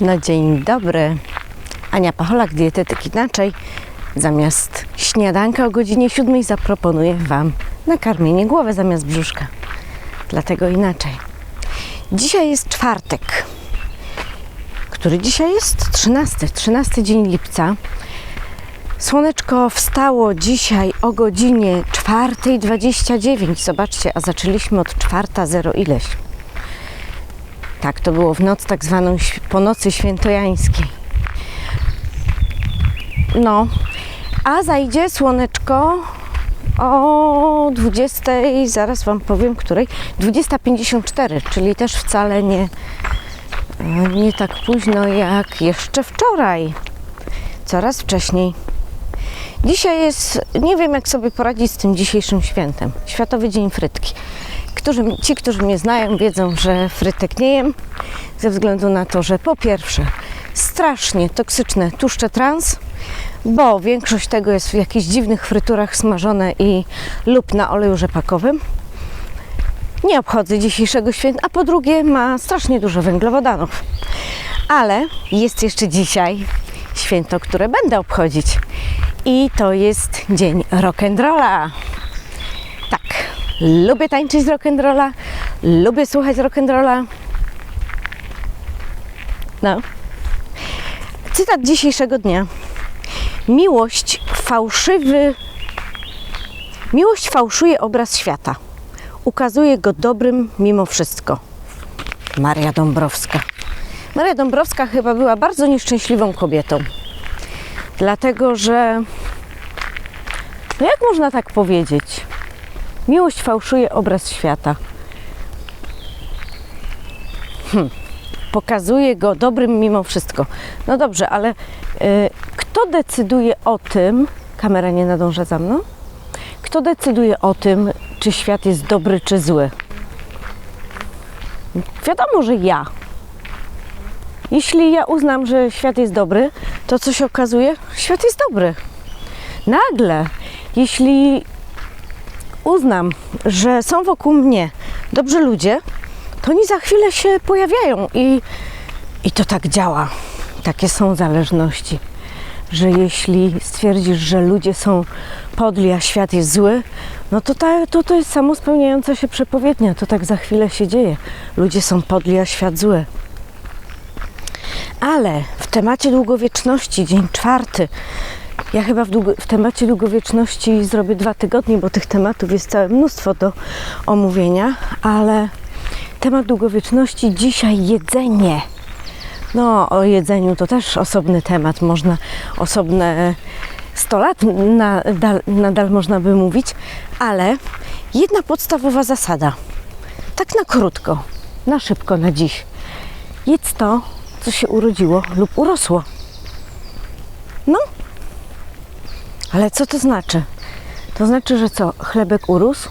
No dzień dobry. Ania Pacholak, dietetyk inaczej. Zamiast śniadanka o godzinie 7 zaproponuję Wam nakarmienie głowy zamiast brzuszka. Dlatego inaczej. Dzisiaj jest czwartek. Który dzisiaj jest? 13. 13 dzień lipca. Słoneczko wstało dzisiaj o godzinie 4.29. Zobaczcie, a zaczęliśmy od 4.0 ileś. Tak, to było w noc tak zwaną po nocy świętojańskiej. No, a zajdzie słoneczko o 20, zaraz Wam powiem której, 20.54, czyli też wcale nie, nie tak późno jak jeszcze wczoraj, coraz wcześniej. Dzisiaj jest, nie wiem jak sobie poradzić z tym dzisiejszym świętem, Światowy Dzień Frytki. Którzy, ci, którzy mnie znają, wiedzą, że frytek nie jem, ze względu na to, że po pierwsze strasznie toksyczne tłuszcze trans, bo większość tego jest w jakichś dziwnych fryturach smażone i lub na oleju rzepakowym. Nie obchodzę dzisiejszego święta, a po drugie ma strasznie dużo węglowodanów. Ale jest jeszcze dzisiaj święto, które będę obchodzić. I to jest dzień rock'n'rolla. Lubię tańczyć z rock'n'rolla, lubię słuchać rock'n'rolla. No. Cytat dzisiejszego dnia. Miłość fałszywy. Miłość fałszuje obraz świata. Ukazuje go dobrym mimo wszystko. Maria Dąbrowska. Maria Dąbrowska chyba była bardzo nieszczęśliwą kobietą. Dlatego, że. No jak można tak powiedzieć? Miłość fałszuje obraz świata. Hm. Pokazuje go dobrym mimo wszystko. No dobrze, ale y, kto decyduje o tym? Kamera nie nadąża za mną. Kto decyduje o tym, czy świat jest dobry, czy zły? Wiadomo, że ja. Jeśli ja uznam, że świat jest dobry, to co się okazuje? Świat jest dobry. Nagle, jeśli uznam, że są wokół mnie dobrzy ludzie, to oni za chwilę się pojawiają i, i to tak działa. Takie są zależności, że jeśli stwierdzisz, że ludzie są podli, a świat jest zły, no to, ta, to to jest samo spełniająca się przepowiednia. To tak za chwilę się dzieje. Ludzie są podli, a świat zły. Ale w temacie długowieczności, dzień czwarty, ja chyba w, długo, w temacie długowieczności zrobię dwa tygodnie, bo tych tematów jest całe mnóstwo do omówienia, ale temat długowieczności dzisiaj jedzenie. No, o jedzeniu to też osobny temat, można osobne 100 lat nadal, nadal można by mówić, ale jedna podstawowa zasada, tak na krótko, na szybko, na dziś. Jedz to, co się urodziło lub urosło. No, ale co to znaczy? To znaczy, że co? Chlebek urósł?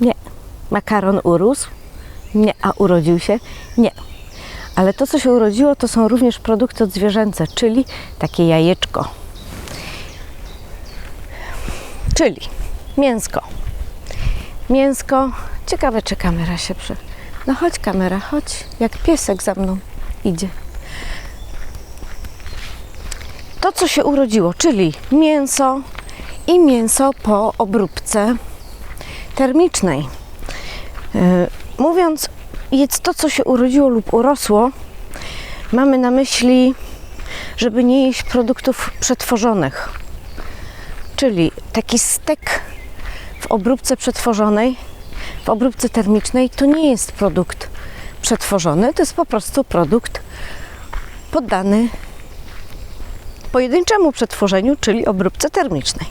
Nie. Makaron urósł? Nie. A urodził się? Nie. Ale to, co się urodziło, to są również produkty odzwierzęce, czyli takie jajeczko. Czyli mięsko. Mięsko. Ciekawe, czy kamera się przy... No chodź kamera, chodź. Jak piesek za mną idzie. To, co się urodziło, czyli mięso i mięso po obróbce termicznej. Yy, mówiąc, jedz to, co się urodziło lub urosło, mamy na myśli, żeby nie jeść produktów przetworzonych. Czyli taki stek w obróbce przetworzonej, w obróbce termicznej, to nie jest produkt przetworzony, to jest po prostu produkt poddany pojedynczemu przetworzeniu, czyli obróbce termicznej.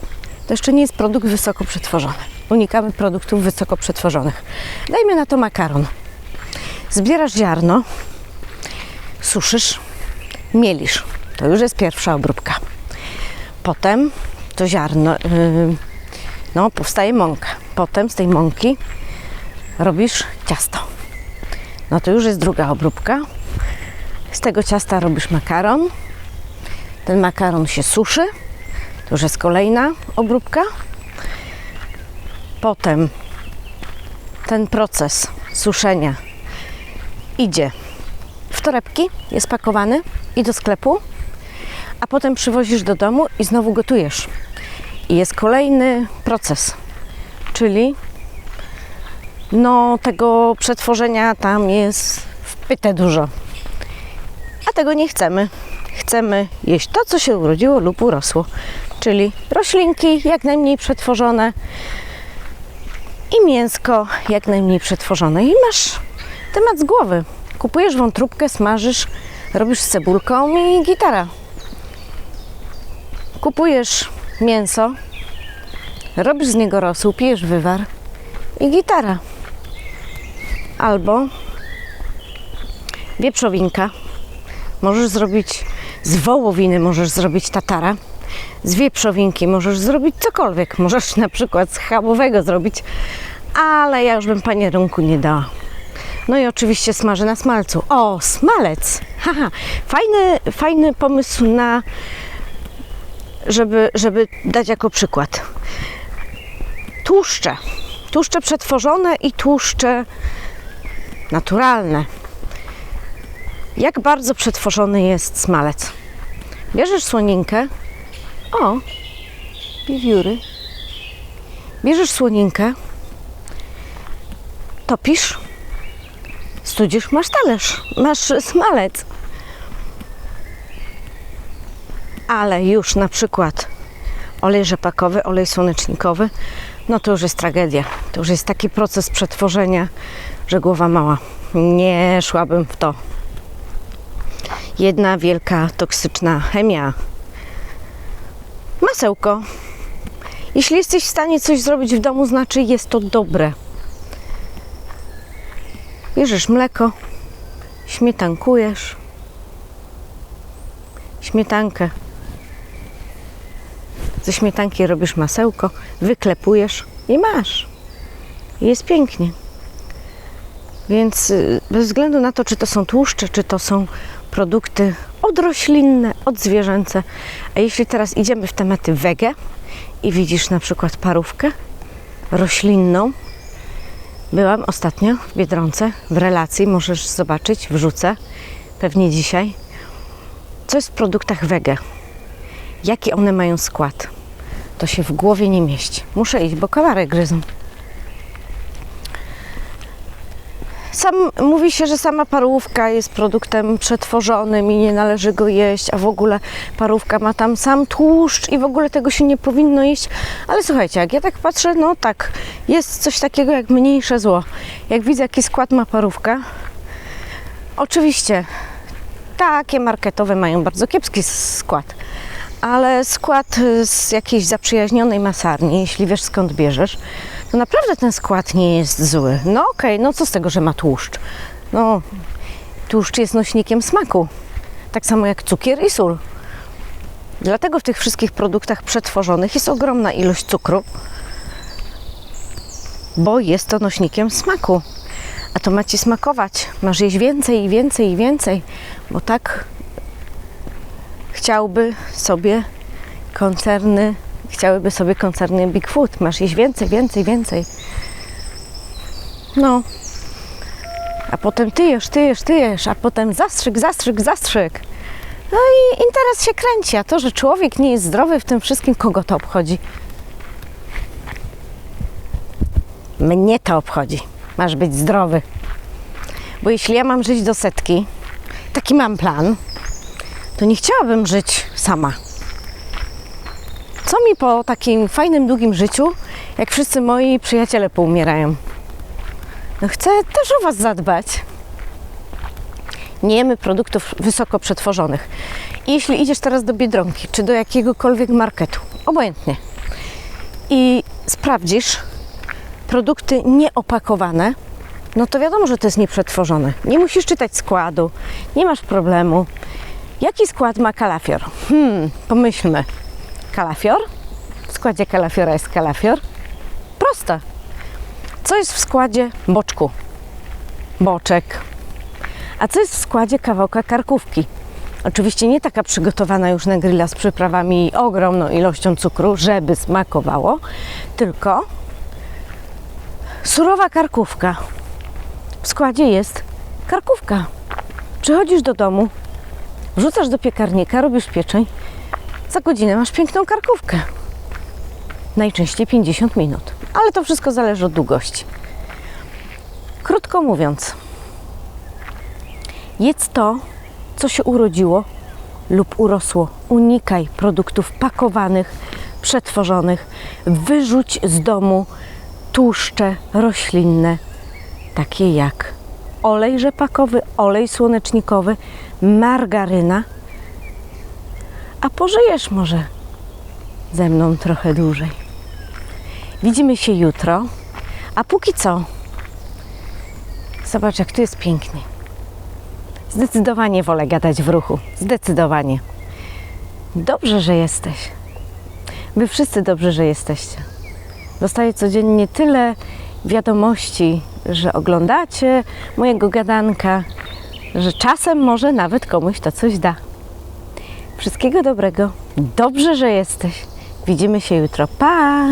To jeszcze nie jest produkt wysoko przetworzony. Unikamy produktów wysoko przetworzonych. Dajmy na to makaron. Zbierasz ziarno, suszysz, mielisz. To już jest pierwsza obróbka. Potem to ziarno, yy, no powstaje mąka. Potem z tej mąki robisz ciasto. No to już jest druga obróbka. Z tego ciasta robisz makaron. Ten makaron się suszy. To już jest kolejna obróbka. Potem ten proces suszenia idzie w torebki, jest pakowany i do sklepu, a potem przywozisz do domu i znowu gotujesz. I jest kolejny proces, czyli no tego przetworzenia tam jest wpyte dużo. A tego nie chcemy. Chcemy jeść to, co się urodziło lub urosło, czyli roślinki jak najmniej przetworzone i mięsko jak najmniej przetworzone. I masz temat z głowy. Kupujesz wątróbkę, smażysz, robisz z cebulką i gitara. Kupujesz mięso, robisz z niego rosół, pijesz wywar i gitara. Albo wieprzowinka. Możesz zrobić z wołowiny, możesz zrobić tatara. Z wieprzowinki możesz zrobić cokolwiek. Możesz na przykład z schabowego zrobić, ale ja już bym panierunku nie dała. No i oczywiście smażę na smalcu. O, smalec! Haha, fajny, fajny pomysł na, żeby, żeby dać jako przykład. Tłuszcze. Tłuszcze przetworzone i tłuszcze naturalne. Jak bardzo przetworzony jest smalec? Bierzesz słoninkę. O, wiewióry. Bierzesz słoninkę, topisz, studzisz, masz talerz, masz smalec. Ale już na przykład olej rzepakowy, olej słonecznikowy, no to już jest tragedia. To już jest taki proces przetworzenia, że głowa mała. Nie szłabym w to. Jedna wielka toksyczna chemia. Masełko. Jeśli jesteś w stanie coś zrobić w domu, znaczy jest to dobre. Bierzesz mleko, śmietankujesz, śmietankę. Ze śmietanki robisz masełko, wyklepujesz i masz. I jest pięknie. Więc y, bez względu na to, czy to są tłuszcze, czy to są produkty odroślinne, odzwierzęce, a jeśli teraz idziemy w tematy wege i widzisz na przykład parówkę roślinną, byłam ostatnio w Biedronce w relacji, możesz zobaczyć, wrzucę, pewnie dzisiaj, co jest w produktach wege, jaki one mają skład. To się w głowie nie mieści. Muszę iść, bo kawarek gryzą. Sam, mówi się, że sama parówka jest produktem przetworzonym i nie należy go jeść, a w ogóle parówka ma tam sam tłuszcz i w ogóle tego się nie powinno jeść. Ale słuchajcie, jak ja tak patrzę, no tak, jest coś takiego jak mniejsze zło. Jak widzę, jaki skład ma parówka, oczywiście takie marketowe mają bardzo kiepski skład, ale skład z jakiejś zaprzyjaźnionej masarni, jeśli wiesz skąd bierzesz, to naprawdę ten skład nie jest zły. No okej, no co z tego, że ma tłuszcz? No, tłuszcz jest nośnikiem smaku. Tak samo jak cukier i sól. Dlatego w tych wszystkich produktach przetworzonych jest ogromna ilość cukru, bo jest to nośnikiem smaku. A to ma ci smakować. Masz jeść więcej i więcej i więcej, bo tak chciałby sobie koncerny chciałyby sobie koncerny Big Food. Masz jeść więcej, więcej, więcej. No. A potem ty jesz, ty jesz, ty jesz, a potem zastrzyk, zastrzyk, zastrzyk. No i interes się kręci, a to, że człowiek nie jest zdrowy w tym wszystkim, kogo to obchodzi? Mnie to obchodzi. Masz być zdrowy. Bo jeśli ja mam żyć do setki, taki mam plan, to nie chciałabym żyć sama. Co mi po takim fajnym, długim życiu, jak wszyscy moi przyjaciele poumierają? No chcę też o Was zadbać. Nie jemy produktów wysoko przetworzonych. I jeśli idziesz teraz do Biedronki, czy do jakiegokolwiek marketu, obojętnie, i sprawdzisz produkty nieopakowane, no to wiadomo, że to jest nieprzetworzone. Nie musisz czytać składu, nie masz problemu. Jaki skład ma kalafior? Hmm, pomyślmy. Kalafior? W składzie kalafiora jest kalafior. Proste. Co jest w składzie boczku? Boczek. A co jest w składzie kawałka karkówki? Oczywiście nie taka przygotowana już na grilla z przyprawami i ogromną ilością cukru, żeby smakowało, tylko surowa karkówka. W składzie jest karkówka. Przychodzisz do domu, wrzucasz do piekarnika, robisz pieczeń, za godzinę masz piękną karkówkę. Najczęściej 50 minut, ale to wszystko zależy od długości. Krótko mówiąc, jedz to, co się urodziło lub urosło. Unikaj produktów pakowanych, przetworzonych. Wyrzuć z domu tłuszcze roślinne, takie jak olej rzepakowy, olej słonecznikowy, margaryna. A pożyjesz może ze mną trochę dłużej. Widzimy się jutro, a póki co, zobacz, jak tu jest pięknie. Zdecydowanie wolę gadać w ruchu. Zdecydowanie. Dobrze, że jesteś. Wy wszyscy dobrze, że jesteście. Dostaję codziennie tyle wiadomości, że oglądacie mojego gadanka, że czasem może nawet komuś to coś da. Wszystkiego dobrego. Dobrze, że jesteś. Widzimy się jutro. Pa!